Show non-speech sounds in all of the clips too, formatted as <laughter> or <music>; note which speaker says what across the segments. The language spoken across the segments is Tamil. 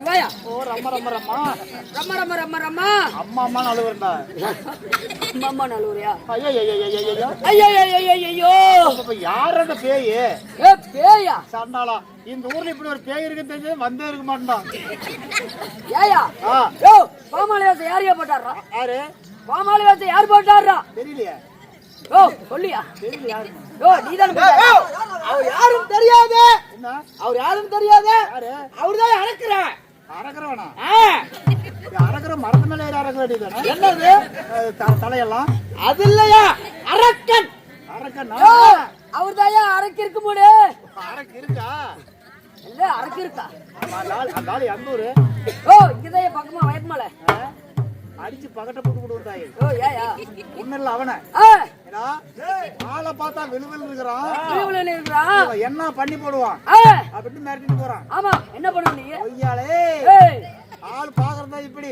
Speaker 1: ஓ ரம்ம ரம்ம ரம்ம
Speaker 2: ரம்ம ரம்ம ரம்மா
Speaker 1: அம்மா அம்மா நழுவுறா
Speaker 2: அம்மா அம்மா
Speaker 1: நழுவுறியா? ஐயோ ஐயோ ஐயோ
Speaker 2: ஐயோ
Speaker 1: யார் அந்த பேய்?
Speaker 2: ஏ பேயா?
Speaker 1: சண்டாளா இந்த ஊர்ல இப்படி ஒரு பேய் இருக்குன்னு தெரிஞ்சது வந்தே இருக்க மாட்டான்
Speaker 2: ஏயா? யோ பாமாலிவாச யார் ஏ போட்டாரா
Speaker 1: யாரு?
Speaker 2: பாமாலிவாச யார் போட்டாரா
Speaker 1: தெரியலையே.
Speaker 2: ஓ சொல்லியா?
Speaker 1: தெரியலையா
Speaker 2: ஓ நீதான்
Speaker 3: அவர் யாரும் தெரியாது.
Speaker 1: என்ன?
Speaker 3: அவர் யாரும் தெரியாது. அவர்தான் அடக்குறேன்
Speaker 1: அறக்கிறவனா அறக்கிற மரத்து மேல ஏறி அறக்க வேண்டியதானே
Speaker 3: என்னது?
Speaker 1: தலையெல்லாம்.
Speaker 3: அது இல்லையா? அரக்கன்.
Speaker 1: அறக்கண்ணா
Speaker 2: யோ அவர்தாயா அரைக்கு இருக்க? இல்ல அரைக்கு இருக்கா?
Speaker 1: ஆள் எந்த ஊரு
Speaker 2: ஓ இங்கதான் பக்கமா
Speaker 1: அஹ், அடிச்சு பக்கட்ட போட்டு தாய்
Speaker 2: ஓ ஏயா
Speaker 1: ஒண்ணு இல்ல அவனை. ஏன்னா ஆளை பார்த்தா விழுவில் இருக்கிறான்
Speaker 2: விழுவில்
Speaker 1: இருக்கிறான் என்ன பண்ணி போடுவான் அப்படின்னு மிரட்டிட்டு போறான்.
Speaker 2: ஆமா என்ன
Speaker 1: பண்ணுவீங்க
Speaker 2: ஐயாலே
Speaker 1: ஆள் பாக்குறதா இப்படி?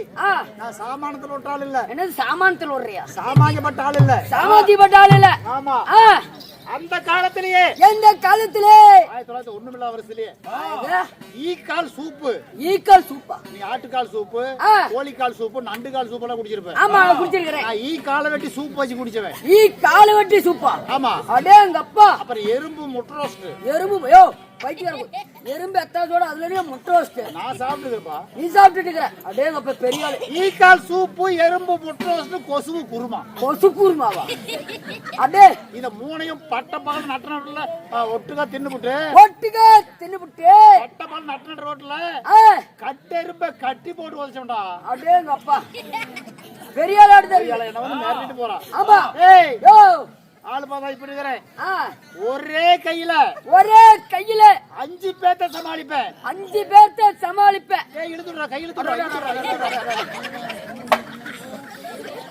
Speaker 1: நான் சாமானத்துல விட்ட ஆள் இல்ல.
Speaker 2: என்னது சாமானத்தில் விடுறியா?
Speaker 1: சாமானியப்பட்ட ஆள் இல்ல.
Speaker 2: சாமாத்தி பட்டாள் இல்ல.
Speaker 1: ஆமா. அந்த காலத்திலேயே.
Speaker 2: எந்த காலத்திலே?
Speaker 1: ஆயிரத்தி தொள்ளாயிரத்தி ஒண்ணுமில்ல வருஷத்துலயே ஈக்கால் சூப்பு.
Speaker 2: ஈக்கல் சூப்பா?
Speaker 1: நீ ஆட்டுக்கால் சூப்பு. கோழிக்கால் சூப்பு நண்டுக்கால் சூப்பு எல்லாம் குடிச்சிருப்ப
Speaker 2: ஆமா குடிச்சிருக்கிறேன்.
Speaker 1: நான் ஈ காலை வெட்டி சூப் வச்சு குடிச்சவன்.
Speaker 2: ஈ கால வெட்டி சூப்பா?
Speaker 1: ஆமா.
Speaker 2: அடே எங்க அப்பா
Speaker 1: அப்புறம் எறும்பு முட்டை ரோஸ்ட்
Speaker 2: எறும்பு யோ. பைத்தியம் எறும்பு எத்தாசோட அதுலயே முட்டை ரோஸ்ட்
Speaker 1: நான் சாப்பிட்டுருப்பா
Speaker 2: நீ சாப்பிட்டுட்டு அடே அப்பா பெரிய ஆளு.
Speaker 1: ஈக்கால் சூப்பு எறும்பு முட்டை ரோஸ்ட் கொசுவு குருமா.
Speaker 2: கொசு கூர்மாவா? அடே
Speaker 1: இத மூணையும் பட்ட பால் நட்ட நடுல ஒட்டுக்கா தின்னுபுட்டு.
Speaker 2: ஒட்டுக்க தின்னுபிட்டு.
Speaker 1: பட்ட பால் நட்ட நடு ரோட்ல
Speaker 2: ஆ
Speaker 1: கட்டெரும்ப கட்டி போட்டு வச்சோம்டா.
Speaker 2: அடே அப்பா. பெரிய ஆளு
Speaker 1: என்ன வந்து மிரட்டிட்டு போறான்.
Speaker 2: ஆமா.
Speaker 1: ஏய்.
Speaker 2: யோ.
Speaker 1: ஆளு பார்த்தா இப்படி இருக்கிறேன்
Speaker 2: ஆ.
Speaker 1: ஒரே கையில.
Speaker 2: ஒரே கையில.
Speaker 1: அஞ்சு பேத்த சமாளிப்பேன்.
Speaker 2: அஞ்சு பேர்த்த சமாளிப்பேன்.
Speaker 1: இழுத்துடுறா கை இழுத்துடுறா இழுத்துடுறா, இழுத்துடுறா.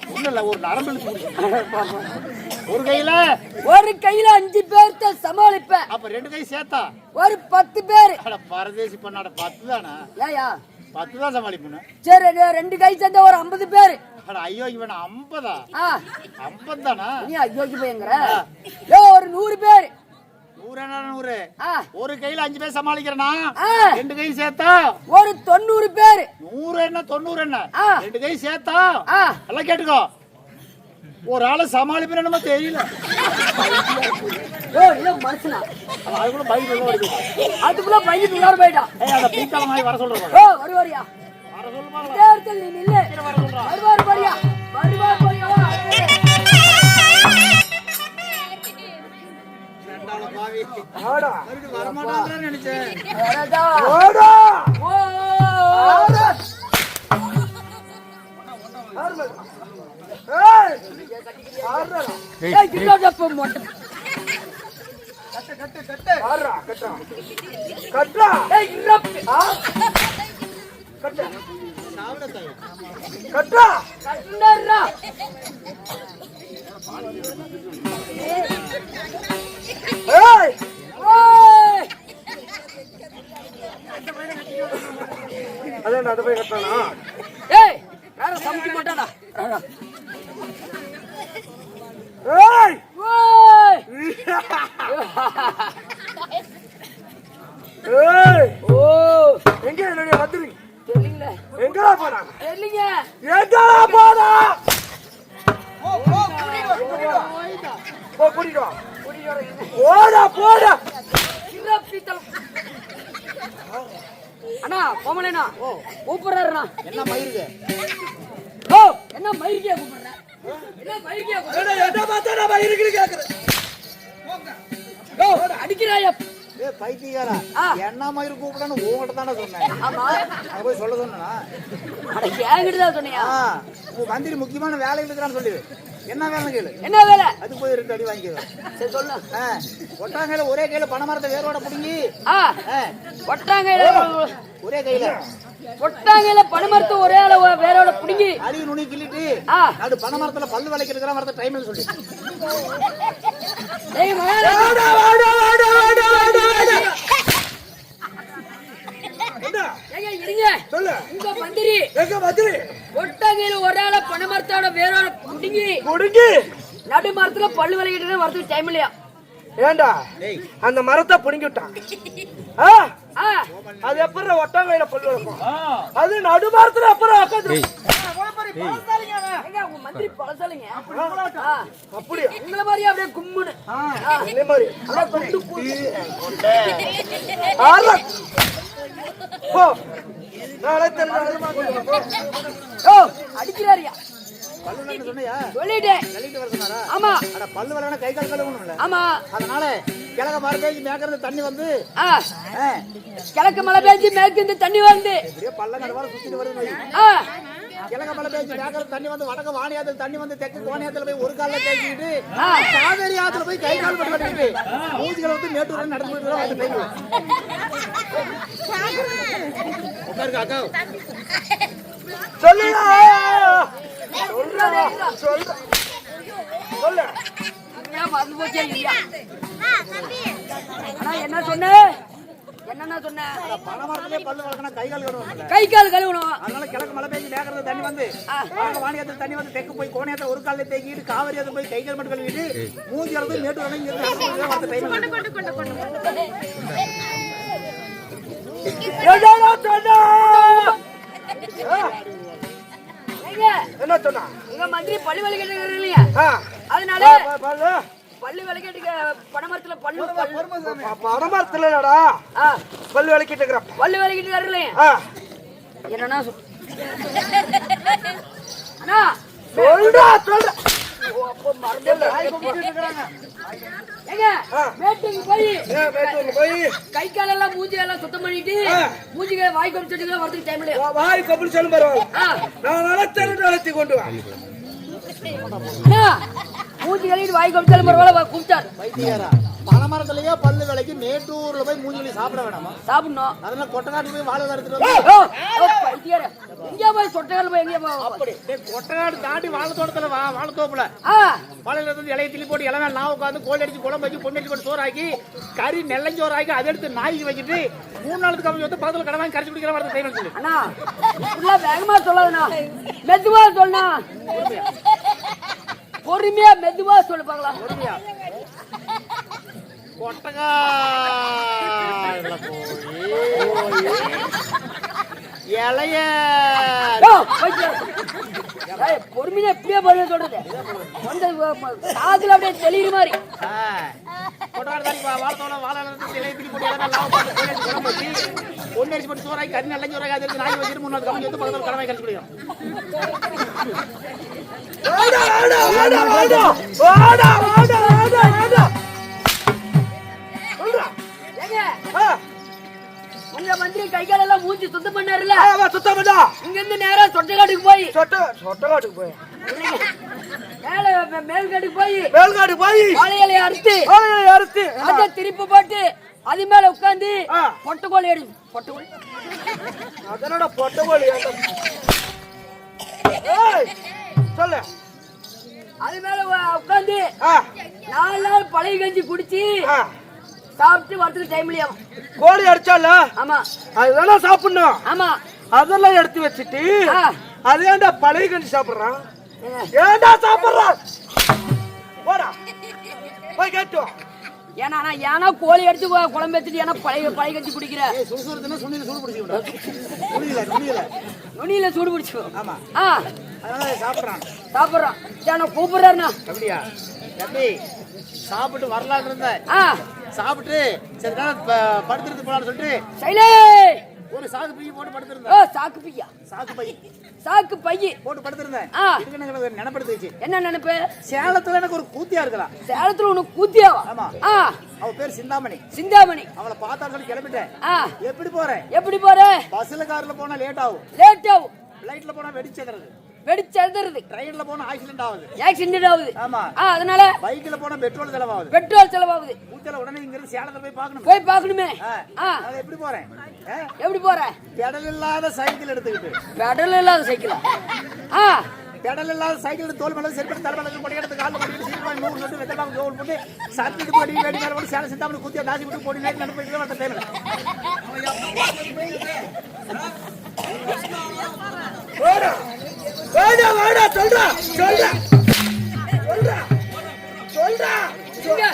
Speaker 1: ஒண்ணும் இல்ல ஒரு நரம்பு. ஒரு கையில.
Speaker 2: ஒரு கையில அஞ்சு பேர்த்த சமாளிப்பேன்.
Speaker 1: அப்ப ரெண்டு கை சேர்த்தா?
Speaker 2: ஒரு பத்து பேர்.
Speaker 1: அட பரதேசி பண்ணாட பத்து தானா
Speaker 2: ஏயா
Speaker 1: பத்து தான் சமாளிப்பேன்
Speaker 2: சரி ரெண்டு கை சேர்ந்த ஒரு ஐம்பது பேர்.
Speaker 1: அட ஐயோ இவன் ஐம்பதா? ஐம்பது தானா
Speaker 2: நீ அயோக்கி பையங்கிற யோ ஒரு நூறு பேர்.
Speaker 1: நூறு ஒரு கையில அஞ்சு பேர் சமாளிக்கிறேனா? ரெண்டு கை சேர்த்தா?
Speaker 2: ஒரு தொண்ணூறு பேர்.
Speaker 1: நூறு என்ன தொண்ணூறு என்ன. ரெண்டு கை சேர்த்தா? எல்லாம் கேட்டுக்கோ. ஒரு ஆளை சமாளிப்பேன் என்னமோ தெரியல.
Speaker 2: மனுஷனா?
Speaker 1: அதுக்குள்ள பைக்
Speaker 2: அதுக்குள்ள பையன் உள்ளார போயிட்டான்
Speaker 1: வர சொல்றேன்
Speaker 2: வருவாரியா தேர்தல் நீ நில்லு வருவார் பாரியா வருவார் பாரியா
Speaker 1: ஓடா வரமாட்டான் நினைச்சேன்
Speaker 3: ஓடா ஓடா
Speaker 2: கட்டுறா
Speaker 3: கட்டுறா
Speaker 2: கட்டுறா
Speaker 3: அதான் அதை போய் கட்டானா
Speaker 2: ஏய், யாரும் சமைக்க மாட்டானா?
Speaker 3: ஏய்
Speaker 2: ஓய்.
Speaker 3: ஏய்
Speaker 2: ஓ,
Speaker 3: எங்க என்னுடைய வந்துரு
Speaker 2: தெரியல
Speaker 3: எங்கடா போனா
Speaker 2: தெரியல
Speaker 3: எங்கடா போனா ஓ ஓ கூடிடு
Speaker 2: ஓ கூடிடு
Speaker 3: ஓடா போடா
Speaker 2: சின்ன பீத்தல் அண்ணா கோமலேனா கூப்பிடுறாருண்ணா.
Speaker 1: என்ன மயிருக்கு
Speaker 2: ஓ என்ன மயிரிக்கே கூப்பிடுற? என்ன மயிரிக்கே கூப்பிடுற?
Speaker 3: என்ன பார்த்தா நான் மயிருக்கு கேக்குறேன்
Speaker 2: ஓ அடிக்கிறாயா?
Speaker 1: ஏ பைத்தியக்காரா. என்ன மயிர் கூப்பிடன்னு உங்ககிட்ட தானே சொன்னேன்.
Speaker 2: ஆமா.
Speaker 1: அங்க போய் சொல்ல சொன்னா
Speaker 2: அட ஏங்கிட்டுதான் சொன்னியா?
Speaker 1: உன் மந்திரி முக்கியமான வேலை இருக்கிறான்னு சொல்லி. என்ன வேலை கேளு.
Speaker 2: என்ன வேலை?
Speaker 1: அதுக்கு போய் ரெண்டு அடி வாங்கிடுவேன்
Speaker 2: சரி சொல்லு.
Speaker 1: ஒட்டாங்கையில ஒரே கையில பனை மரத்தை வேரோட பிடுங்கி.
Speaker 2: ஒட்டாங்கையில
Speaker 1: ஒரே கையில.
Speaker 2: ஒட்டாங்கையில பனிமரத்து ஒரே அளவு வேரோட புடுங்கி.
Speaker 1: அடி நுனி கிள்ளிட்டு
Speaker 2: ஆ.
Speaker 1: நடு பனை மரத்துல பல்லு விளக்கிறதுக்கு வரத டைம்ல சொல்லி
Speaker 2: டேய் மகனே.
Speaker 3: வாடா வாடா வாடா வாடா வாடா வாடா என்ன
Speaker 2: இருங்க
Speaker 3: சொல்லு.
Speaker 2: உங்க மந்திரி
Speaker 3: எங்க மதுரை
Speaker 2: ஒட்டாங்கையில ஒரே அளவு பனிமரத்தோட வேரோட புடுங்கி
Speaker 3: குடுங்கி.
Speaker 2: நடு மரத்துல பல்லு விளையிட்டு வரதுக்கு டைம் இல்லையா?
Speaker 3: ஏண்டா?
Speaker 1: டேய்
Speaker 3: அந்த மரத்தை புடுங்கி விட்டான். ஆ,
Speaker 2: ஆ,
Speaker 3: அது எப்படி ஒட்டாங்கையில பல்லு இருக்கும் அது நடு மரத்துல அப்புறம் உட்காந்து
Speaker 2: எங்க உங்க மந்திரி பழசாலிங்க
Speaker 3: அப்படியா?
Speaker 2: உங்களை மாதிரியே அப்படியே கும்முன்னு.
Speaker 3: மாதிரி.
Speaker 2: அப்படியே அடிக்கிறாரியா? சொல்லிட்டேன். ஆமா.
Speaker 1: பல்லு வரவன கை கால் கழுவணும்ல
Speaker 2: ஆமா
Speaker 1: அதனால கிழக்க மழை பெய்ஞ்சு மேக்கிறது தண்ணி வந்து.
Speaker 2: கிழக்கு மழை பெய்ஞ்சு மேற்கு தண்ணி வந்து
Speaker 1: பல்ல சுத்திட்டு வருது இலங்கமலை பேச்சு வேகல தண்ணி வந்து வடக்கு வாணியாத்துல தண்ணி வந்து தெற்கு கோணியாத்துல போய் ஒரு காலில் தேய்ச்சிக்கிட்டு காவேரி ஆத்துல போய் கை கால் பண்ணிட்டு மூஞ்சிகளை வந்து மேட்டூர் நடந்து போயிட்டு போயிடுவோம் உட்காருங்க அக்கா.
Speaker 3: சொல்லு. சொல்லு
Speaker 2: என்ன சொன்ன? என்னென்ன சொன்னேன்
Speaker 1: பணமரத்திலே பல்லு வளர்க்கணும் கை கால் கழுவணும்
Speaker 2: கை கால் கழுவணும்.
Speaker 1: அதனால கிழக்கு மழை பெய்ஞ்சு வேகிறது தண்ணி வந்து அவங்க வாணியத்தில் தண்ணி வந்து தெற்கு போய் கோணையத்தை ஒரு காலில் தேக்கிட்டு காவிரி அதை போய் கை கால் மட்டும் கழுவிட்டு மூஞ்சி அளவு
Speaker 3: மேட்டு
Speaker 2: வந்து
Speaker 3: என்ன சொன்னா?
Speaker 2: மந்திரி பள்ளி வழி
Speaker 3: கேட்டு
Speaker 2: அதனால
Speaker 3: பல்லு
Speaker 2: விளக்கிட்டு பனமரத்துல பல்லு
Speaker 3: பனமரத்துல
Speaker 2: இல்லடா.
Speaker 3: பல்லு விளக்கிட்டு இருக்கிற.
Speaker 2: பல்லு விளக்கிட்டு
Speaker 3: வரலையே
Speaker 2: என்னன்னா அண்ணா.
Speaker 3: சொல்றா
Speaker 2: கை கால எல்லாம் சுத்தம் பண்ணிட்டு மூஞ்சிகளை வாய் கொப்பிடிச்சு வரதுக்கு டைம் இல்லையா?
Speaker 3: வாய் கொப்பிடி சொல்லும் பரவாயில்ல கொண்டு வா.
Speaker 2: மூஞ்சி கழுவிட்டு வாய் கொடிச்சாலும் பரவாயில்ல வா, கூப்பிட்டாரு.
Speaker 1: வைத்தியாரா பணமரத்திலேயே பல்லு விலைக்கு மேட்டூர்ல போய் மூஞ்சி வலி சாப்பிட வேணாமா?
Speaker 2: சாப்பிடணும்.
Speaker 1: அதனால கொட்டநாட்டு போய் வாழை எடுத்துட்டு
Speaker 2: பைத்தியாரே. எங்கேயா போய் சொட்டையால போய் எங்கேயா போய்
Speaker 1: அப்படி. கொட்டநாடு தாண்டி வாழை தோட்டத்துல வா வாழை தோப்புல. வாழையில இருந்து இலையை திள்ளி போட்டு இலை நான் உட்காந்து கோழி அடிச்சு குழம்பு வச்சு பொண்ணு அடிச்சு போட்டு சோறாக்கி கறி நெல்லஞ்சோறு ஆக்கி அதை எடுத்து நாய்க்கு வச்சுட்டு மூணு நாளுக்கு கம்மி வந்து பக்கத்துல கடை வாங்கி கரைச்சி குடிக்கிற வரது டைம் சொல்லு.
Speaker 2: அண்ணா வேகமா சொல்லாதுண்ணா. மெதுவா சொல்லு பொறுமையா மெதுவா சொல்லு பார்க்கலாம்.
Speaker 1: கொட்டகா. இலைய
Speaker 2: பொறுமையா இப்படியே பதில் சொல்றது. காதுல அப்படியே தெளிகிற மாதிரி.
Speaker 1: தான் இப்போ வாழத்தோட வாழ தூக்கி போட்டு ஒன்று அரிசி போட்டு சோறாய் கறி நல்ல சோறாய் அது
Speaker 3: நாய் வச்சு
Speaker 2: கடமை
Speaker 3: கழிச்சு
Speaker 2: உங்க மந்திரி கை காலெல்லாம் மூஞ்சி சுத்தம் பண்ணாருல
Speaker 3: ஆ, வா சுத்தம் பண்ணா.
Speaker 2: இங்க இருந்து நேரா சொட்டைக்காட்டுக்கு போய்.
Speaker 3: சொட்ட சொட்டகாட்டுக்கு போய்.
Speaker 2: மேல மேல்காட்டுக்கு போய்.
Speaker 3: மேல்காடு போய்.
Speaker 2: வாழையிலைய அறுத்து
Speaker 3: ஆளையை அறுத்து
Speaker 2: அதை திருப்பி போட்டு அது மேல உட்கார்ந்து
Speaker 3: ஆ.
Speaker 2: பொட்டுக்கோழி எடு பொட்டுக்கோழி.
Speaker 3: அதனோட பொட்ட கோழி ஏய் சொல்லு.
Speaker 2: அது மேல உட்கார்ந்து
Speaker 3: ஆ.
Speaker 2: நாலு நாள் பழைய கஞ்சி குடிச்சு சாப்பிட்டு வரதுக்கு டைம் இல்லையா?
Speaker 3: கோழி அடிச்சால
Speaker 2: ஆமா.
Speaker 3: அதெல்லாம் சாப்பிடணும்.
Speaker 2: ஆமா.
Speaker 3: அதெல்லாம் எடுத்து வச்சுட்டு. அது ஏன்டா பழைய கஞ்சி சாப்பிடுறான்? ஏன்டா சாப்பிடுறான்? போடா. போய் கேட்டோம்
Speaker 2: ஏன்னா ஏன்னா கோழி கு- குழம்பு வச்சுட்டு ஏன்னா பழைய பழைய கஞ்சி குடிக்கிற.
Speaker 1: சுறுசுறுத்துனா சுண்ணில சூடு பிடிச்சிக்கிட்டோம் துணியில துணியில
Speaker 2: நுனியில சூடு பிடிச்சு
Speaker 1: ஆமா.
Speaker 2: ஆ.
Speaker 1: சாப்பிடுறான்.
Speaker 2: சாப்பிடுறோம் ஏன்னா கூப்பிடுறாருண்ணா.
Speaker 1: அப்படியா தம்பி சாப்பிட்டு வரலான்னு இருந்தேன்.
Speaker 2: ஆ.
Speaker 1: சாப்பிட்டு சரி நேரம் ப- படுத்துறது போலான்னு சொல்லிட்டு
Speaker 2: சைலே!
Speaker 1: ஒரு சாக்கு பைய போட்டு படுத்திருந்தேன்.
Speaker 2: சாக்கு பையா
Speaker 1: சாக்கு பை
Speaker 2: சாக்கு பைய.
Speaker 1: போட்டு படுத்திருந்தேன். இதுக்கு எனக்கு நினைப்படுத்துச்சு.
Speaker 2: என்ன நினைப்பு?
Speaker 1: சேலத்துல எனக்கு ஒரு கூத்தியா இருக்கலாம்.
Speaker 2: சேலத்துல உனக்கு கூத்தியாவா?
Speaker 1: ஆமா. அவ பேர் சிந்தாமணி.
Speaker 2: சிந்தாமணி.
Speaker 1: அவளை பார்த்தா சொல்லி கிளம்பிட்டேன்.
Speaker 2: ஆ.
Speaker 1: எப்படி போறேன்?
Speaker 2: எப்படி போற?
Speaker 1: பஸ்ல கார்ல போனா லேட் ஆகும்.
Speaker 2: லேட் ஆகும்.
Speaker 1: பிளைட்ல போனா வெடிச்சதுறது
Speaker 2: வெடிச்சதுறது
Speaker 1: ட்ரெயின்ல போனா ஆக்சிடென்ட் ஆகுது.
Speaker 2: ஆக்சிடென்ட் ஆகுது.
Speaker 1: ஆமா.
Speaker 2: ஆ அதனால
Speaker 1: பைக்ல போனா பெட்ரோல் செலவாகுது.
Speaker 2: பெட்ரோல் செலவாகுது.
Speaker 1: கூத்தியால உடனே இங்க இருந்து சேலத்துல போய் பார்க்கணும்.
Speaker 2: போய் பார்க்கணுமே.
Speaker 1: ஆ.
Speaker 2: ஆ.
Speaker 1: அது எப்படி போறேன்?
Speaker 2: எப்படி போற?
Speaker 1: பெடல் இல்லாத சைக்கிள் எடுத்துக்கிட்டு.
Speaker 2: பெடல் இல்லாத சைக்கிள்? ஆ.
Speaker 1: பெடல் இல்லாத சைக்கிள் தோல் மேல செருப்பு தலை மேல கொடி எடுத்து கால்ல கொடி சீட் வாங்கி நூறு நட்டு வெத்தலாம் ஜோல் போட்டு எடுத்து அடி வேடி மேல போட்டு சேலை சிந்தாமணி குத்தியா தாசி விட்டு போடி நேரம் நடந்து அந்த டைம்ல
Speaker 3: வாடா. வாடா சொல்றா சொல்றா. சொல்றா. சொல்றா.
Speaker 2: சொல்றா.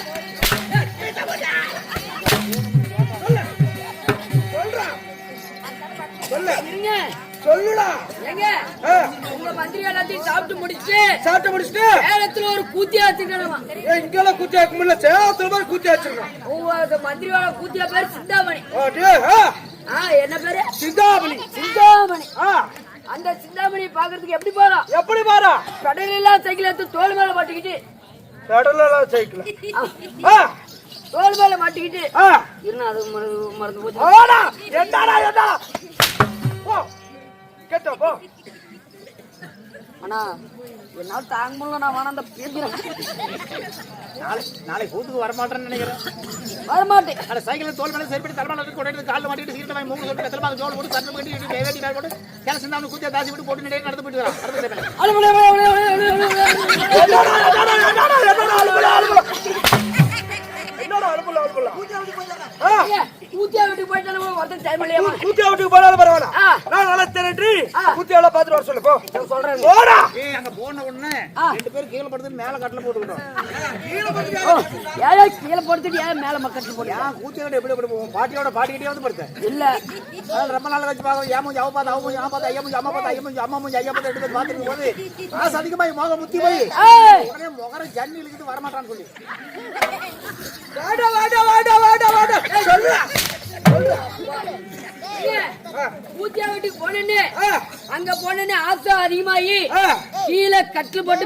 Speaker 3: சொல்லுடா.
Speaker 2: உங்க மந்திரி எல்லாத்தையும் சாப்பிட்டு முடிச்சு
Speaker 3: சாப்பிட்டு முடிச்சுட்டு?
Speaker 2: சேலத்துல ஒரு கூத்தியா வச்சிருக்கானவா
Speaker 3: இங்க எல்லாம் கூத்தியா இருக்க முடியல. சேலத்துல மாதிரி கூத்தியா வச்சிருக்கான்
Speaker 2: உங்க மந்திரியோட கூத்தியா என்ன பேரு?
Speaker 3: சிந்தாமணி.
Speaker 2: சிந்தாமணி.
Speaker 3: ஆ.
Speaker 2: அந்த சிந்தாமணி பாக்குறதுக்கு எப்படி போறோம்
Speaker 3: எப்படி பாரா
Speaker 2: கடல் எல்லாம் சைக்கிள் எடுத்து தோல் மேல மாட்டிக்கிட்டு.
Speaker 3: கடலாம் சைக்கிள்.
Speaker 2: ஆ,
Speaker 3: ஆ,
Speaker 2: தோல் மேல மாட்டிக்கிட்டு. இருந்தா அது மறந்து போச்சு.
Speaker 3: ஆடா, என்னடா, என்னடா? போ, கேட்டா, போ.
Speaker 2: அண்ணா என்னால தாங்க முடியல நான் வேணாம் அந்த பேசுறேன்
Speaker 1: நாளை நாளைக்கு கூத்துக்கு வரமாட்டேன்னு நினைக்கிறேன்.
Speaker 2: வரமாட்டேன்.
Speaker 1: அந்த சைக்கிள் தோல் மேலே சரிப்படி தலைமையில இருந்து கொண்டு காலில் மாட்டிட்டு சீக்கிரம் வாங்கி மூணு சொல்லி எத்தனை ஜோல் போட்டு சட்டம் கட்டி வேட்டி பேர் போட்டு கேல சிந்தாமணி கூத்தியா தாசி விட்டு போட்டு நடந்து போயிட்டு வரான். அடுத்த.
Speaker 3: என்னடா,
Speaker 2: கூத்தியா வீட்டுக்கு போயிட்டு நம்ம ஒருத்தன் டைம் இல்லையாமா
Speaker 3: கூத்தி வீட்டுக்கு போனாலும் பரவாயில்ல. நான் நல்லா தெரிஞ்சு
Speaker 2: ஆ.
Speaker 3: கூத்தி எவ்வளவு பார்த்துட்டு வர சொல்லு, போ.
Speaker 2: சொல்றேன்.
Speaker 3: போடா.
Speaker 1: அங்க போன உடனே. ரெண்டு பேரும் கீழே படுத்து மேல கட்டில போட்டுக்கிட்டோம்.
Speaker 2: ஓ, ஏழை கீழே படுத்துட்டு ஏன் மேல மக்கட்டு போட்டியா
Speaker 1: ஏன் கூத்தியோட எப்படி எப்படி போவோம்? பாட்டியோட பாட்டிக்கிட்டே வந்து படுத்தேன்.
Speaker 2: இல்ல.
Speaker 1: ரொம்ப நாள் கழிச்சு பார்க்கணும். ஏன் மூஞ்சி அவ பார்த்து அவ மூஞ்சி அவன் பார்த்து ஐயா மூஞ்சி அம்மா பார்த்து ஐயா மூஞ்சி அம்மா மூஞ்சி ஐயா பார்த்து ரெண்டு பேரும் பார்த்துட்டு போது ஆசை அதிகமாகி முக முத்தி போய். உடனே முகர ஜன்னி இழுக்கிட்டு வரமாட்டான்னு சொல்லி.
Speaker 3: வாடா, வாடா, வாடா, வாடா, வாடா. சொல்லு.
Speaker 2: கூத்தியா வீட்டுக்கு போனேன்னு அங்க போனேன்னு ஆசை அதிகமாயி. கீழே கட்டில் போட்டு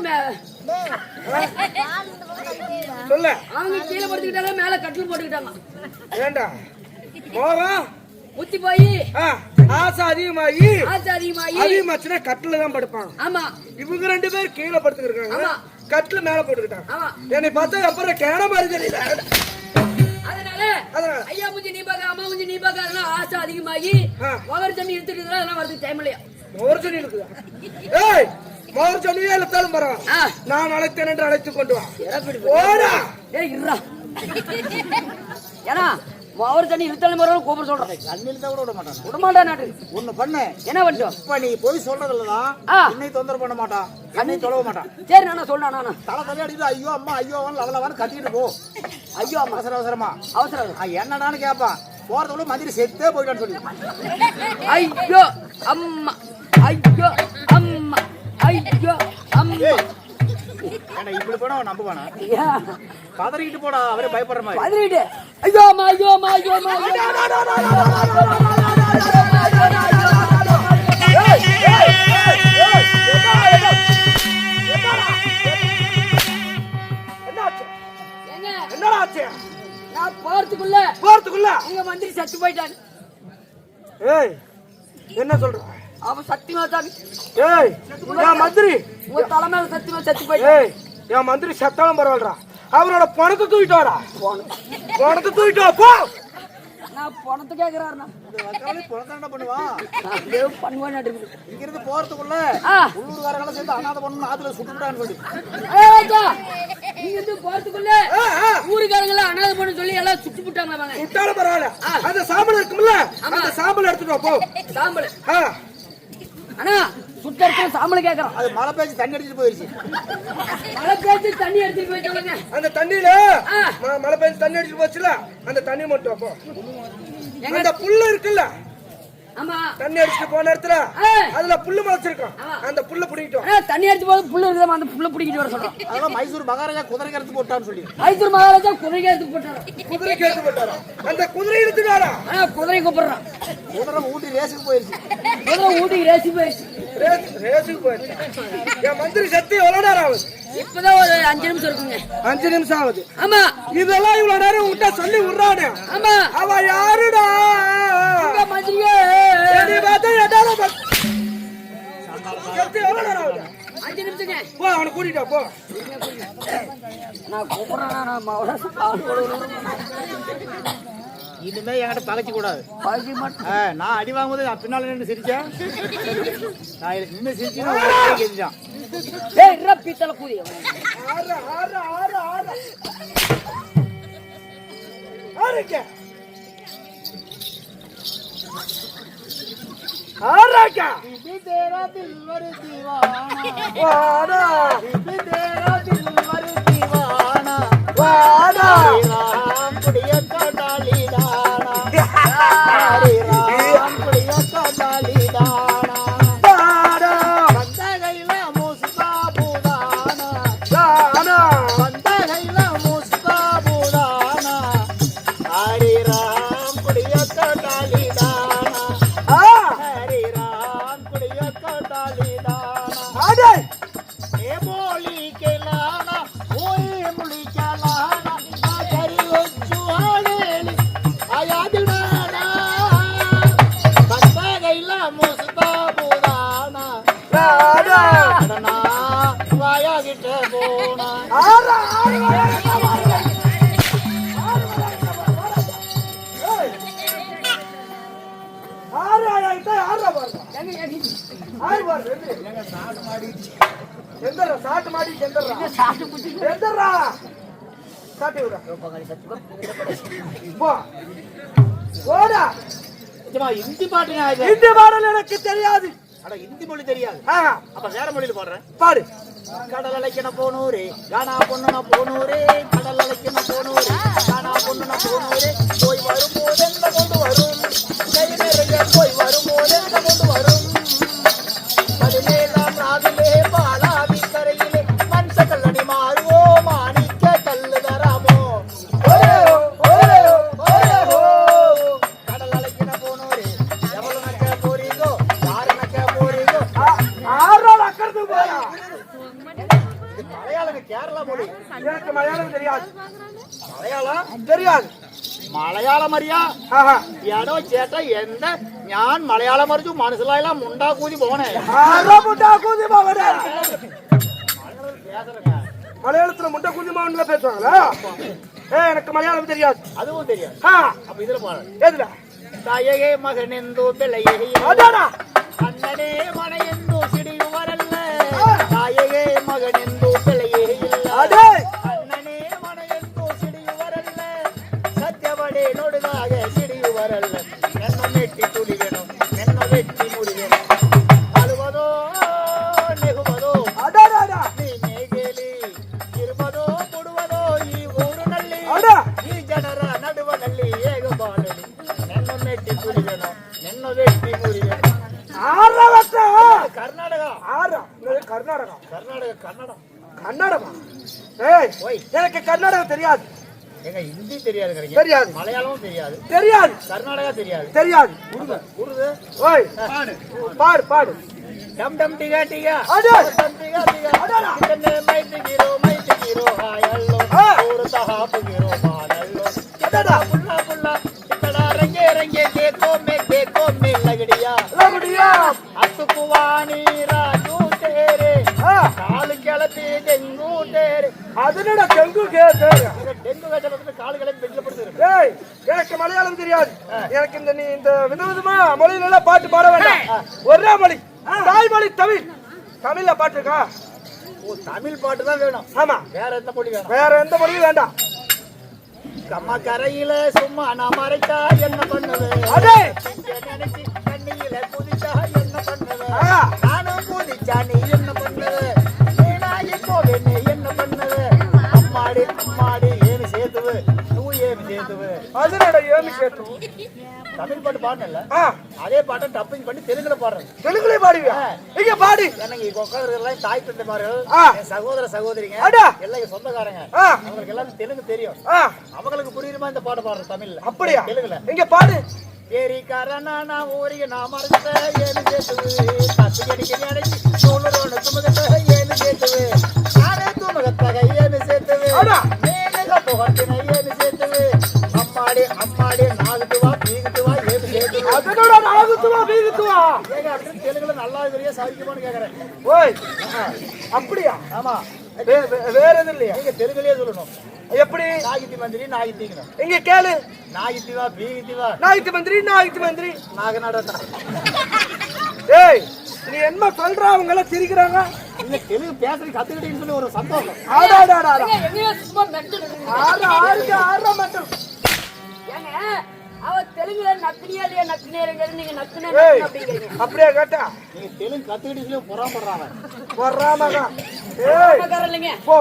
Speaker 3: சொல்லு.
Speaker 2: அவங்க கீழே படுத்துக்கிட்டாங்க மேல கட்டில் போட்டுக்கிட்டாங்க
Speaker 3: ஏண்டா மோகம்
Speaker 2: முத்தி போய்
Speaker 3: ஆசை அதிகமாகி
Speaker 2: ஆசை அதிகமாயி
Speaker 3: அதிகமாச்சுன்னா கட்டில தான் படுப்பாங்க
Speaker 2: ஆமா
Speaker 3: இவங்க ரெண்டு பேரும் கீழே படுத்துக்கிருக்காங்க
Speaker 2: ஆமா.
Speaker 3: கட்டில மேல போட்டுக்கிட்டாங்க என்னை பார்த்தா அப்புறம் கேன மாதிரி தெரியல
Speaker 2: அதனால. ஐயா முஞ்சி நீ பாக்க அம்மா முஞ்சி நீ பாக்க அதெல்லாம் ஆசை அதிகமாகி. மகர் தண்ணி எடுத்துட்டு அதெல்லாம் வரதுக்கு டைம் இல்லையா?
Speaker 3: மோர் சொல்லி இருக்குதா ஏய் மோர் சொல்லியே இழுத்தாலும் பரவாயில்ல. நான் அழைத்தேன் என்று அழைத்துக் கொண்டு வா. ஓடா.
Speaker 2: ஏய் இருடா. ஏன்னா மகர் தண்ணி இழுத்தாலும் பரவாயில்ல கூப்பிட சொல்றேன்.
Speaker 1: ஜன்னில் தான் கூட விட மாட்டான்?
Speaker 2: விடமாட்டா நாட்டு
Speaker 1: ஒண்ணு பண்ணு.
Speaker 2: என்ன பண்ணிட்டோம்
Speaker 1: இப்ப நீ போய் சொல்றதுலதான்
Speaker 2: ஆ.
Speaker 1: என்னை தொந்தரவு பண்ண மாட்டான் என்னை தொலைவ மாட்டான்
Speaker 2: சரி நானா சொல்றேன் நானா.
Speaker 1: தலை தலை அடிக்கிட்டு ஐயோ அம்மா ஐயோ அவன் லவலவான்னு கத்திட்டு போ.
Speaker 2: ஐயோ
Speaker 1: அவசர அவசரமா
Speaker 2: அவசரம்
Speaker 1: என்னடான்னு கேட்பான் போறதுக்குள்ள மந்திரி செத்தே போயிட்டான்னு சொல்லி
Speaker 2: ஐயோ அம்மா ஐயோ அம்மா ஐயோ அம்மா
Speaker 1: இப்படி போனா நம்புவானா
Speaker 2: ஏன்?
Speaker 1: கதறிக்கிட்டு போடா அவரே பயப்படுற மாதிரி
Speaker 2: பதறிட்டு ஐயோ அம்மா ஐயோ அம்மா ஐயோ அம்மா ஐயோ
Speaker 3: என்னடா ஆச்சு
Speaker 2: நான் போறதுக்குள்ள
Speaker 3: போறதுக்குள்ள?
Speaker 2: உங்க மந்திரி செத்து போயிட்டாங்க
Speaker 3: ஏய் என்ன சொல்ற?
Speaker 2: அவன் சத்தியமா தான்
Speaker 3: ஏய் என் மந்திரி?
Speaker 2: உங்க தலைமையில சத்தியமா செத்து போயிட்டான்.
Speaker 3: ஏய் என் மந்திரி சத்தாலும் பரவாயில்லடா. அவரோட பணத்தை தூக்கிட்டு வாடா. பணத்தை தூக்கிட்டு வா போ.
Speaker 2: நான் பணத்தை
Speaker 1: வக்காலே புலத்தாண்டா பண்ணுவான்
Speaker 2: பண்ணுவேன்னு இருக்குது
Speaker 1: இங்க இருந்து போறதுக்குள்ள
Speaker 2: ஆ.
Speaker 1: உள்ளூர்காரங்களும் சேர்ந்து அனாதை பண்ணணும் ஆத்துல சுட்டுவிட்டான்னு சொல்லி
Speaker 2: நீங்க வந்து போறதுக்குள்ள
Speaker 3: ஆ, ஆ.
Speaker 2: ஊருக்காரங்க எல்லாம் அனாதை பண்ண சொல்லி எல்லாம் சுத்தி விட்டாங்க
Speaker 3: விட்டாலும் பரவாயில்ல. அந்த சாம்பல் இருக்கும்ல அந்த சாம்பல் எடுத்துட்டு போ.
Speaker 2: சாம்பல். அண்ணா சுத்த இடத்துல சாம்பல் கேக்குறான்.
Speaker 1: அது மழை பேச்சு தண்ணி அடிச்சிட்டு போயிருச்சு.
Speaker 2: மழை பேச்சு தண்ணி எடுத்துட்டு போய் சொல்லுங்க.
Speaker 3: அந்த தண்ணியில மழை பெஞ்சு தண்ணி அடிச்சு போச்சுல அந்த தண்ணி மட்டும் வா, போ
Speaker 2: எங்க
Speaker 3: அந்த புல்லு இருக்குல்ல
Speaker 2: ஆமா.
Speaker 3: தண்ணி அடிச்சுட்டு போன இடத்துல. அதுல புல்லு முளைச்சிருக்கும். அந்த புல்ல பிடிக்கிட்டோம்.
Speaker 2: தண்ணி அடிச்சு போது புல்லு இருக்குதா அந்த புல்ல பிடிக்கிட்டு வர சொல்றான்.
Speaker 1: அதெல்லாம் மைசூர் மகாராஜா குதிரை கருத்து போட்டான்னு சொல்லி
Speaker 2: மைசூர் மகாராஜா குதிரைக்கு எடுத்து போட்டாரு?
Speaker 3: குதிரை கேட்டு போட்டாரா? அந்த குதிரை
Speaker 2: ஆனா குதிரை கூப்பிடுறான்.
Speaker 1: குதிரை ஊட்டி ரேஸுக்கு போயிருச்சு.
Speaker 2: குதிரை ஊட்டி ரேசி போயிடுச்சு
Speaker 3: என் மந்திரி சக்தி எவ்வளவு நேரம் ஆகுது?
Speaker 2: இப்பதான் ஒரு அஞ்சு நிமிஷம் இருக்குங்க.
Speaker 3: அஞ்சு நிமிஷம் ஆகுது.
Speaker 2: ஆமா.
Speaker 3: இதெல்லாம் இவ்வளவு நேரம் விட்டா சொல்லி விடுறானே?
Speaker 2: ஆமா.
Speaker 3: அவ யாருடா?
Speaker 2: மந்திரியே.
Speaker 3: பார்த்தா எட்டாவது பத்- சக்தி எவ்வளவு நேரம் ஆகுது?
Speaker 2: அஞ்சு நிமிஷங்க.
Speaker 3: போ அவனை கூட்டிட்டு போ.
Speaker 2: நான் கூப்பிடுறேன்
Speaker 1: இனிமே என்கிட்ட பகைச்சு கூடாது. பகைச்சு நான் அடி வாங்கும்போது நான் பின்னால நின்று சிரிச்சேன். நான் நின்று சிரிச்சு கெஞ்சான்
Speaker 2: ஏய் பீத்தல கூடிய
Speaker 3: ஆறு ஆறு ஆறு ஆறு ஆறுங்க
Speaker 1: ஆராக்கா.
Speaker 3: இது
Speaker 1: தேரா தில் வரு தீவானா
Speaker 3: வாடா.
Speaker 1: இது தேரா
Speaker 3: தில் வரு தீவானா வாடா. ராம் குடிய காடாலி
Speaker 2: Hare Ram,
Speaker 3: Kuriya Kadali Dana. Hare. Ebo. எந்தரா சாட்டு மாடி எந்தரா
Speaker 2: சாப்பிட்டு குச்சி
Speaker 3: எந்தரா சாட்டி
Speaker 2: சத்துக்கு
Speaker 3: போ. போடா.
Speaker 1: நிஜமா ஹிந்தி பாட்டுங்க இது
Speaker 3: இந்த பாடல் எனக்கு தெரியாது.
Speaker 1: அட ஹிந்தி மொழி தெரியாது. அப்ப வேற மொழியில பாடுறேன்
Speaker 3: பாடு.
Speaker 1: கடல் அலைக்கண போனூரே கானா பொண்ணுன போனூரே கடல் அலைக்கண போனூரே கானா பொண்ணுன போனூரே போய் வரும்போது கொண்டு வரும்? கை நிறைய போய் வரும்போது എടോ ചേട്ടാ എന്താ? ഞാൻ മലയാളം മറിച്ചു മനസ്സിലായാലും മുണ്ടാക്കൂതി പോണേ.
Speaker 3: മുണ്ടാക്കൂതി പോകണേ. மலையாளத்துல முட்டை குஞ்சுமாவுல பேசுவாங்களா ஏ எனக்கு மலையாளம் தெரியாது
Speaker 1: அதுவும் தெரியாது அப்ப இதுல பாரு
Speaker 3: எதுல
Speaker 1: தாயகே மகன் எந்தோ
Speaker 3: பிள்ளையே
Speaker 1: அதானா அண்ணனே மனை எந்தோ சிடி வரல்ல தாயகே
Speaker 3: மகன்
Speaker 1: எந்தோ நோடு ಸಿಡಿಯುವರಲ್ಲ ನನ್ನ ಮೆಟ್ಟಿ ತುಳಿಗೆನು ನನ್ನ ವೆಟ್ಟಿ ಮುಡಿಗೆನು ಅಳುವುದೋ ನೆಗುವುದೋ
Speaker 3: அடாடாடா
Speaker 1: ನೀನೇಗೇಲಿ ಇರುವುದೋ ಕೊಡುವುದೋ ಈ ಊರಿನಲ್ಲಿ
Speaker 3: ಅಡ.
Speaker 1: ಈ ಜನರ ನಡುವನಲ್ಲಿ ಹೇಗೆ ಬಾಳಲಿ ನನ್ನ ಮೆಟ್ಟಿ ತುಳಿದನು ನನ್ನ ವೆಟ್ಟಿ ಮುರಿದನು
Speaker 3: ஆறா வட்ட
Speaker 1: ಕರ್ನಾಟಕ
Speaker 3: ஆறா இது கர்நாடகா
Speaker 1: ಕರ್ನಾಟಕ ಕನ್ನಡ
Speaker 3: கன்னடமா ஏய்
Speaker 1: ஓய்.
Speaker 3: எனக்கு கர்நாடகம் தெரியாது
Speaker 1: எங்க ஹிந்தி தெரியாது கிடைக்கும்
Speaker 3: தெரியாது.
Speaker 1: மலையாளமும் தெரியாது.
Speaker 3: தெரியாது.
Speaker 1: கர்நாடகா தெரியாது.
Speaker 3: தெரியாது.
Speaker 1: உருது
Speaker 3: ஓய். பாடு. பாடு
Speaker 1: டம் டம் டிகா டிகா.
Speaker 3: அட.
Speaker 1: டம் டிகா டிகா.
Speaker 3: அடடா.
Speaker 1: கிட்டனே மைத்து கீரோ மைத்து கீரோ ஹாயல்லோ
Speaker 3: ஆ.
Speaker 1: ஒரு தஹாப்பு கீரோ. புல்லா புல்லா. இக்கடா ரங்கே ரங்கே. கேக்கோ மே கேக்கோ மே லகடியா.
Speaker 3: லகுடியா
Speaker 1: ராஜு தேரே காலு கிளப்பி டெங்கு தேரே
Speaker 3: அதுனடா தெங்கு கேட்டு
Speaker 1: இந்த டெங்கு காய்ச்சல் வந்து காலு கிளப்பி
Speaker 3: ஏய் எனக்கு மலையாளம் தெரியாது. எனக்கு இந்த நீ இந்த விதவிதமா மொழியில எல்லாம் பாட்டு பாட வேண்டாம். ஒரே மொழி. தாய்மொழி தமிழ். தமிழ்ல பாட்டு இருக்கா?
Speaker 1: ஓ தமிழ் பாட்டு தான் வேணும்.
Speaker 3: ஆமா.
Speaker 1: வேற எந்த மொழி வேணும்?
Speaker 3: வேற எந்த மொழியும் வேண்டாம்.
Speaker 1: கம்மா கரையில சும்மா நான் மறைச்சா என்ன பண்ணுது
Speaker 3: அடே
Speaker 1: இங்க நினைச்சு தண்ணியில குதிச்சா என்ன பண்ணுது. நானும் குதிச்சா நீ என்ன பண்ணுது நீ ஏன்னு சேர்த்துவு
Speaker 3: அதுனடா ஏமி கேட்டு
Speaker 1: தமிழ் பாட்டு பாடல அதே பாட்டை டப்பிங் பண்ணி தெலுங்குல பாடுறேன்.
Speaker 3: தெலுங்குல பாடுவியா? இங்க பாடு.
Speaker 1: எனக்கு உட்காந்துருக்கலாம் தாய் தந்தைமார்கள். என் சகோதர சகோதரிங்க. எல்லாம் சொந்தக்காரங்க. அவங்களுக்கு எல்லாம் தெலுங்கு தெரியும். அவங்களுக்கு புரியுமா இந்த பாட்டு பாடுற தமிழ்ல?
Speaker 3: அப்படியா?
Speaker 1: தெலுங்குல.
Speaker 3: இங்க பாடு.
Speaker 1: ஏரி காரணா நான் ஊருக்கு நான் மறந்த ஏன்னு கேட்டுவு. பத்து கடிக்கு நினைச்சு நூறு ரோடு துமுகத்த ஏழு கேட்டுவு. நானே துமுகத்தக
Speaker 3: ஏழு
Speaker 1: சேர்த்துவு. மேலுக புகத்தின ஏழு சேர்த்துவு. அம்மாடி அம்மாடி நாகுத்துவா பீகுத்துவா ஏழு சேர்த்துவா
Speaker 3: அதனோட நாகுத்துவா பீகுத்துவா?
Speaker 1: ஏங்க அப்படின்னு தெலுங்குல நல்லா இதுலயே சாதிக்குமான்னு கேட்கறேன்
Speaker 3: ஓய் அப்படியா?
Speaker 1: ஆமா.
Speaker 3: வேற எதுவும் இல்லையா?
Speaker 1: நீங்க தெலுங்குலயே சொல்லணும்.
Speaker 3: எப்படி?
Speaker 1: நாகித்தி மந்திரி நாகித்திங்க
Speaker 3: இங்க கேளு.
Speaker 1: நாகித்திவா பீகித்திவா
Speaker 3: நாயித்து மந்திரி நாயித்து மந்திரி
Speaker 1: நாகநாடா
Speaker 3: ஏய் நீ என்ன சொல்ற அவங்க எல்லாம் சிரிக்கிறாங்க
Speaker 1: இல்ல தெலுங்கு பேசுறது கத்துக்கிட்டேன்னு சொல்லி ஒரு சந்தோஷம்
Speaker 3: ஆடாடாடா
Speaker 2: எங்கேயோ சும்மா மெட்டல்
Speaker 3: ஆறு ஆறுக்கு ஆறா மட்டும்
Speaker 2: ஏங்க அவ தெலுங்குல நத்தினியா இல்லையா நத்தினியா நீங்க நத்தினே
Speaker 3: ஏய்
Speaker 2: அப்படிங்கிறீங்க
Speaker 3: அப்படியே கேட்டா
Speaker 1: நீங்க தெலுங்கு கத்துக்கிட்டு சொல்லி புறாமப்படுறாங்க
Speaker 3: வர்றாமகா ஏய்
Speaker 2: பணக்காரர் இல்லைங்க
Speaker 3: போ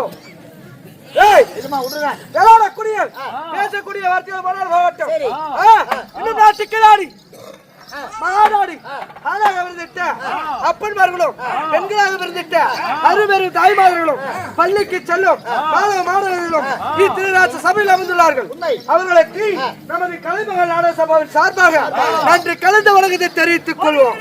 Speaker 3: குடியல் பேசக்கூடிய வார்த்தைகள்
Speaker 1: சரி.
Speaker 3: ஆ, இன்னும் நாட்டு கிளாடி மாநாடு ஆணாக விருந்திட்ட அப்பன்மார்களும் பெண்களாக விருந்திட்ட அருபெரும் தாய்மார்களும் பள்ளிக்கு செல்லும் மாணவ மாணவர்களும் இத்திருநாட்டு சபையில் அமர்ந்துள்ளார்கள்.
Speaker 1: உண்மை.
Speaker 3: அவர்களுக்கு நமது கலைமகள் நாடக சபாவின் சார்பாக நன்றி கலந்த வணக்கத்தை தெரிவித்துக் கொள்வோம்.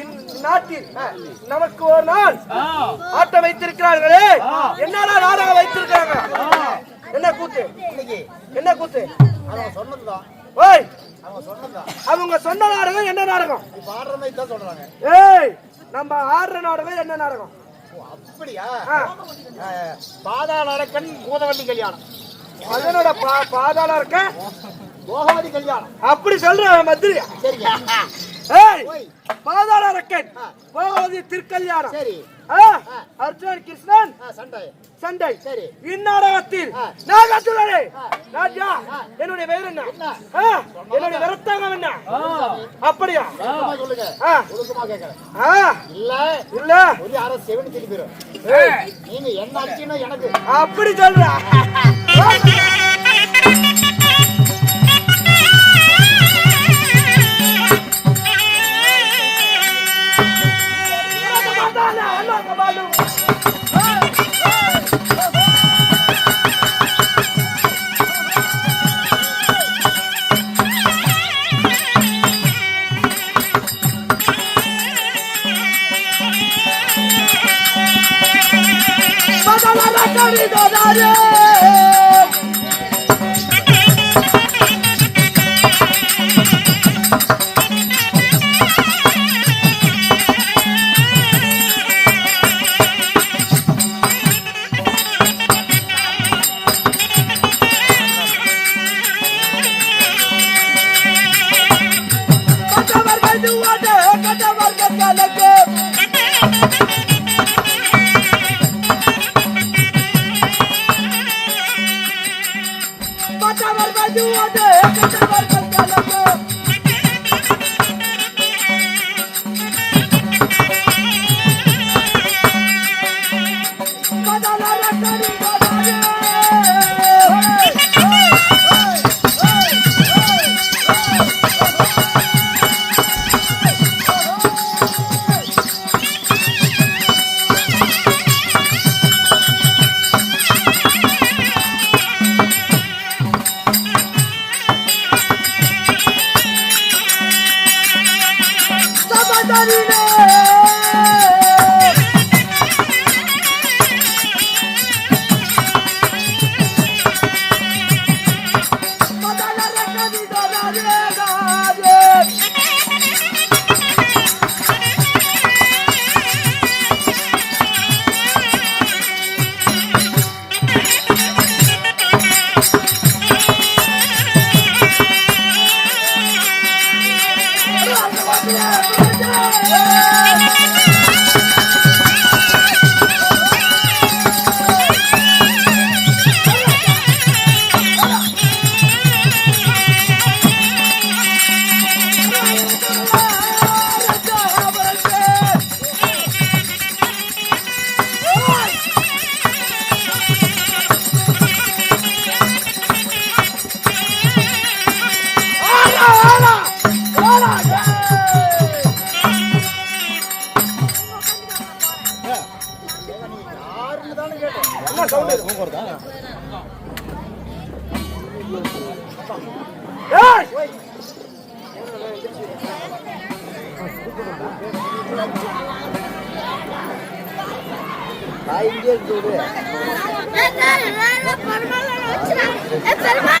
Speaker 3: இந்நாட்டில் நமக்கு ஒரு நாள் ஆட்டம் வைத்திருக்கிறார்களே. என்னடா நாடகம் வைத்திருக்காங்க என்ன கூத்து?
Speaker 1: இன்னைக்கு
Speaker 3: என்ன கூத்து?
Speaker 1: சொன்னதுதான்
Speaker 3: ஓய்
Speaker 1: அவங்க
Speaker 3: சொன்ன நாடகம் என்ன நாடகம்? ஏய் நம்ம ஆடுற நாடகம் என்ன நாடகம்?
Speaker 1: அப்படியா பாதாள அரக்கன் பூதவல்லி கல்யாணம்.
Speaker 3: அதனோட பா பாதாளம் இருக்க
Speaker 1: போகவதி கல்யாணம்.
Speaker 3: அப்படி சொல்ற மந்திரியா
Speaker 1: சரிங்க.
Speaker 3: ஏய். பாதாள ரக்கன் போவது திருக்கல்யாணம்.
Speaker 1: சரி.
Speaker 3: ஆ, அர்ஜுனன் கிருஷ்ணன்.
Speaker 1: சண்டை.
Speaker 3: சண்டை.
Speaker 1: சரி.
Speaker 3: இந்நாடகத்தில் கட்டுள்ளே ராஜா என்னுடைய பெயர் என்ன? என்னுடைய விரத்தாங்கம் என்ன? அப்படியா?
Speaker 1: சொல்லுங்க. ஒழுக்கமா கேட்கறேன்
Speaker 3: ஆ,
Speaker 1: இல்ல.
Speaker 3: இல்ல.
Speaker 1: ஒரு செவனு திருப்பி போயிரும்
Speaker 3: ஏய்,
Speaker 1: நீங்க என்ன ஆச்சுன்னா எனக்கு.
Speaker 3: அப்படி சொல்ற. <laughs>
Speaker 1: দাদা
Speaker 4: রে